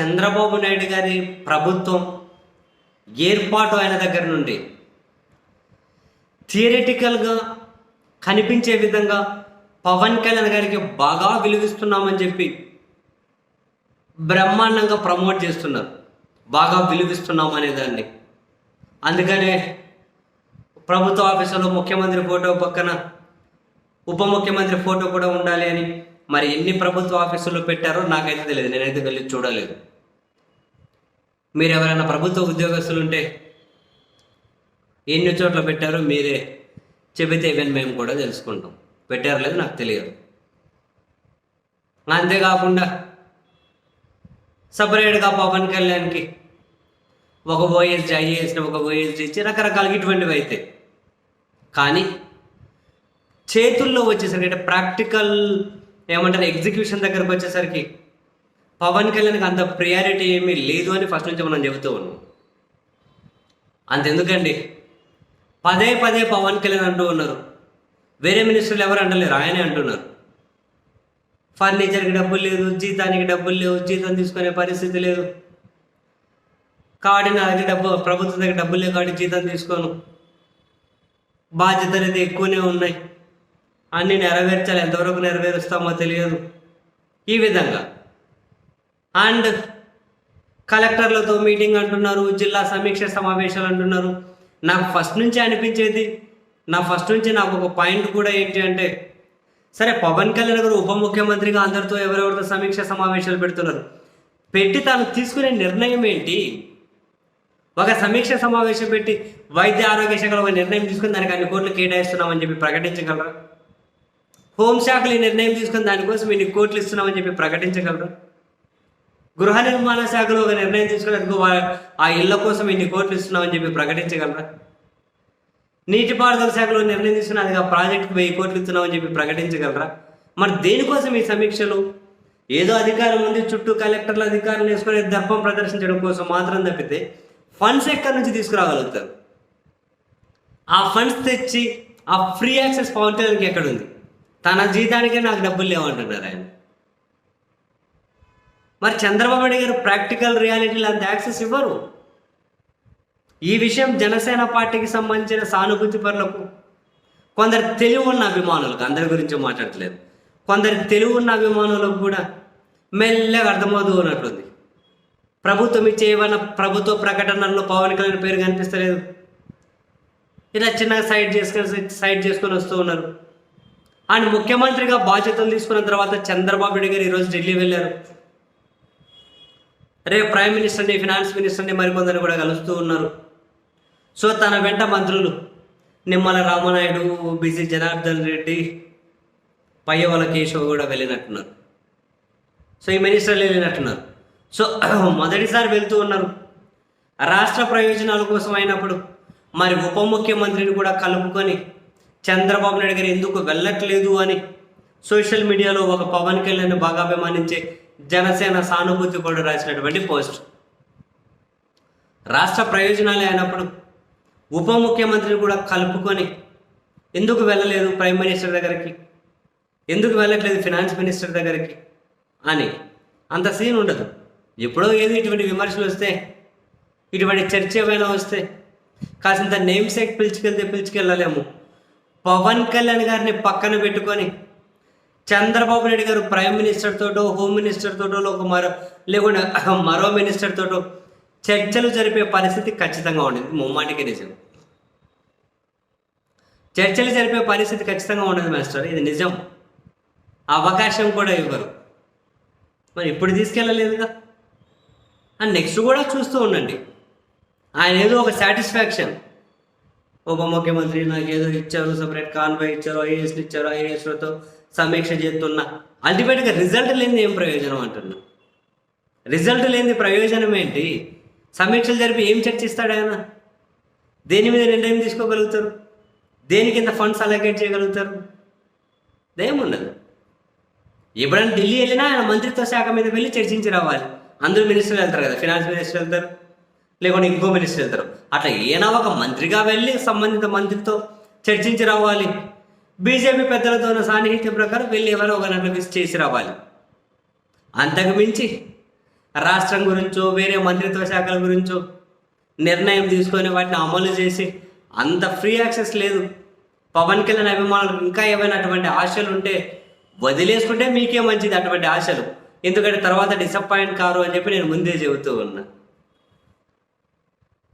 చంద్రబాబు నాయుడు గారి ప్రభుత్వం ఏర్పాటు అయిన దగ్గర నుండి థియరిటికల్గా కనిపించే విధంగా పవన్ కళ్యాణ్ గారికి బాగా విలువిస్తున్నామని చెప్పి బ్రహ్మాండంగా ప్రమోట్ చేస్తున్నారు. బాగా విలువిస్తున్నాం అనే దాన్ని. అందుకనే ప్రభుత్వ ఆఫీసులో ముఖ్యమంత్రి ఫోటో పక్కన ఉప ముఖ్యమంత్రి ఫోటో కూడా ఉండాలి అని మరి ఎన్ని ప్రభుత్వ ఆఫీసుల్లో పెట్టారో నాకైతే తెలియదు. నేనైతే వెళ్ళి చూడలేదు. మీరు ఎవరైనా ప్రభుత్వ ఉద్యోగస్తులు ఉంటే ఎన్ని చోట్ల పెట్టారో మీరే చెబితే ఈవెన్ మేము కూడా తెలుసుకుంటాం. పెట్టారో లేదు నాకు తెలియదు. అంతేకాకుండా సపరేట్గా పవన్ కళ్యాణ్కి ఒక ఓఎస్డి ఐఏఎస్ని ఒక ఓఎస్డి ఇచ్చి రకరకాల ఇటువంటివి అయితే. కానీ చేతుల్లో వచ్చేసరికి అంటే ప్రాక్టికల్ ఏమంటారు ఎగ్జిక్యూషన్ దగ్గరకు వచ్చేసరికి పవన్ కళ్యాణ్కి అంత ప్రియారిటీ ఏమీ లేదు అని ఫస్ట్ నుంచి మనం చెబుతూ ఉన్నాం. అంతెందుకండి? పదే పదే పవన్ కళ్యాణ్ అంటూ ఉన్నారు. వేరే మినిస్టర్లు ఎవరు అంటలేరు ఆయనే అంటున్నారు. ఫర్నిచర్కి డబ్బులు లేదు జీతానికి డబ్బులు లేవు జీతం తీసుకునే పరిస్థితి లేదు. కాబట్టి నా దగ్గర డబ్బు ప్రభుత్వం దగ్గర డబ్బులు లేవు కాబట్టి జీతం తీసుకోను. బాధ్యతలు అయితే ఎక్కువనే ఉన్నాయి. అన్ని నెరవేర్చాలి ఎంతవరకు నెరవేరుస్తామో తెలియదు. ఈ విధంగా. అండ్ కలెక్టర్లతో మీటింగ్ అంటున్నారు జిల్లా సమీక్ష సమావేశాలు అంటున్నారు. నాకు ఫస్ట్ నుంచి అనిపించేది. నా ఫస్ట్ నుంచి నాకు ఒక పాయింట్ కూడా ఏంటి అంటే సరే పవన్ కళ్యాణ్ గారు ఉప ముఖ్యమంత్రిగా అందరితో ఎవరెవరితో సమీక్ష సమావేశాలు పెడుతున్నారు. పెట్టి తాను తీసుకునే నిర్ణయం ఏంటి? ఒక సమీక్ష సమావేశం పెట్టి వైద్య ఆరోగ్య శాఖలో ఒక నిర్ణయం తీసుకుని దానికి అన్ని కోట్లు కేటాయిస్తున్నామని చెప్పి ప్రకటించగలరా? హోంశాఖలు ఈ నిర్ణయం తీసుకుని దానికోసం ఇన్ని కోట్లు ఇస్తున్నామని చెప్పి ప్రకటించగలరా? గృహ నిర్మాణ శాఖలో ఒక నిర్ణయం తీసుకుని ఆ ఇళ్ళ కోసం ఇన్ని కోట్లు ఇస్తున్నామని చెప్పి ప్రకటించగలరా? నీటిపారుదల శాఖలో నిర్ణయం తీసుకుని అది ఆ ప్రాజెక్టుకు వెయ్యి కోట్లు ఇస్తున్నామని చెప్పి ప్రకటించగలరా? మరి దేనికోసం ఈ సమీక్షలు? ఏదో అధికారం ఉంది చుట్టూ కలెక్టర్ల అధికారం వేసుకొని దర్పం ప్రదర్శించడం కోసం మాత్రం తప్పితే ఫండ్స్ ఎక్కడి నుంచి తీసుకురాగలుగుతారు? ఆ ఫండ్స్ తెచ్చి ఆ ఫ్రీ యాక్సెస్ పవన్ కళ్యాణ్కి ఎక్కడుంది? తన జీతానికే నాకు డబ్బులు లేవంటున్నారు ఆయన. మరి చంద్రబాబు నాయుడు గారు ప్రాక్టికల్ రియాలిటీలు అంత యాక్సెస్ ఇవ్వరు. ఈ విషయం జనసేన పార్టీకి సంబంధించిన సానుభూతి పరులకు కొందరు తెలివి ఉన్న అభిమానులకు అందరి గురించి మాట్లాడట్లేదు. కొందరు తెలివి ఉన్న అభిమానులకు కూడా మెల్లగా అర్థమవుతూ ఉన్నట్టుంది ప్రభుత్వం ఇచ్చే ఏమైనా ప్రభుత్వ ప్రకటనల్లో పవన్ కళ్యాణ్ పేరు కనిపిస్తలేదు. ఇలా చిన్నగా సైడ్ చేసుకొని సైడ్ చేసుకొని వస్తూ ఉన్నారు. అండ్ ముఖ్యమంత్రిగా బాధ్యతలు తీసుకున్న తర్వాత చంద్రబాబు నాయుడు గారు ఈరోజు ఢిల్లీ వెళ్ళారు. రేపు ప్రైమ్ మినిస్టర్ని ఫినాన్స్ మినిస్టర్ని మరికొందరు కూడా కలుస్తూ ఉన్నారు. సో తన వెంట మంత్రులు నిమ్మల రామనాయుడు బిసి జనార్దన్ రెడ్డి పయ్యవల కేశవ్ కూడా వెళ్ళినట్టున్నారు. సో ఈ మినిస్టర్లు వెళ్ళినట్టున్నారు. సో మొదటిసారి వెళ్తూ ఉన్నారు. రాష్ట్ర ప్రయోజనాల కోసం అయినప్పుడు మరి ఉప ముఖ్యమంత్రిని కూడా కలుపుకొని చంద్రబాబు నాయుడు గారు ఎందుకు వెళ్ళట్లేదు అని సోషల్ మీడియాలో ఒక పవన్ కళ్యాణ్ బాగా అభిమానించే జనసేన సానుభూతి కూడా రాసినటువంటి పోస్ట్. రాష్ట్ర ప్రయోజనాలే అయినప్పుడు ఉప ముఖ్యమంత్రిని కూడా కలుపుకొని ఎందుకు వెళ్ళలేదు ప్రైమ్ మినిస్టర్ దగ్గరికి? ఎందుకు వెళ్ళట్లేదు ఫినాన్స్ మినిస్టర్ దగ్గరికి? అని అంత సీన్ ఉండదు. ఎప్పుడో ఏదో ఇటువంటి విమర్శలు వస్తే ఇటువంటి చర్చ ఏమైనా వస్తే కాసింత నేమ్ సేక్ పిలుచుకెళ్తే పిలుచుకెళ్ళలేము. పవన్ కళ్యాణ్ గారిని పక్కన పెట్టుకొని చంద్రబాబు నాయుడు గారు ప్రైమ్ మినిస్టర్ తోటో హోమ్ మినిస్టర్ తోటో ఒక మరో లేకుండా మరో మినిస్టర్ తోటో చర్చలు జరిపే పరిస్థితి ఖచ్చితంగా ఉండేది. ముమ్మాటికి నిజం. చర్చలు జరిపే పరిస్థితి ఖచ్చితంగా ఉండదు మాస్టర్. ఇది నిజం. అవకాశం కూడా ఇవ్వరు. మరి ఇప్పుడు తీసుకెళ్ళలేదుగా? అండ్ నెక్స్ట్ కూడా చూస్తూ ఉండండి. ఆయన ఏదో ఒక సాటిస్ఫాక్షన్. ఉప ముఖ్యమంత్రి నాకు ఏదో ఇచ్చారు సపరేట్ కాన్వే ఇచ్చారు ఐఏఎస్లు ఇచ్చారు ఐఏఎస్లతో సమీక్ష చేస్తున్నా. అల్టిమేట్గా రిజల్ట్ లేనిది ఏం ప్రయోజనం అంటున్నా? రిజల్ట్ లేనిది ప్రయోజనం ఏంటి? సమీక్షలు జరిపి ఏం చర్చిస్తాడు ఆయన? దేని మీద నిర్ణయం తీసుకోగలుగుతారు? దేని కింద ఫండ్స్ అలొకేట్ చేయగలుగుతారు? దేముండదు ఎప్పుడైనా ఢిల్లీ వెళ్ళినా ఆయన మంత్రిత్వ శాఖ మీద వెళ్ళి చర్చించి రావాలి. అందరూ మినిస్టర్లు వెళ్తారు కదా ఫినాన్స్ మినిస్టర్ వెళ్తారు. లేకుంటే ఇంకో మినిస్టర్ వెళ్తారు. అట్లా ఏనా ఒక మంత్రిగా వెళ్ళి సంబంధిత మంత్రితో చర్చించి రావాలి. బీజేపీ పెద్దలతో ఉన్న సాన్నిహిత్యం ప్రకారం వెళ్ళి ఎవరో ఒక నన్ను చేసి రావాలి. అంతకు మించి రాష్ట్రం గురించో వేరే మంత్రిత్వ శాఖల గురించో నిర్ణయం తీసుకొని వాటిని అమలు చేసి అంత ఫ్రీ యాక్సెస్ లేదు. పవన్ కళ్యాణ్ అభిమానులకు ఇంకా ఏమైనా అటువంటి ఆశలు ఉంటే వదిలేసుకుంటే మీకే మంచిది అటువంటి ఆశలు. ఎందుకంటే తర్వాత డిసప్పాయింట్ కారు అని చెప్పి నేను ముందే చెబుతూ ఉన్నా.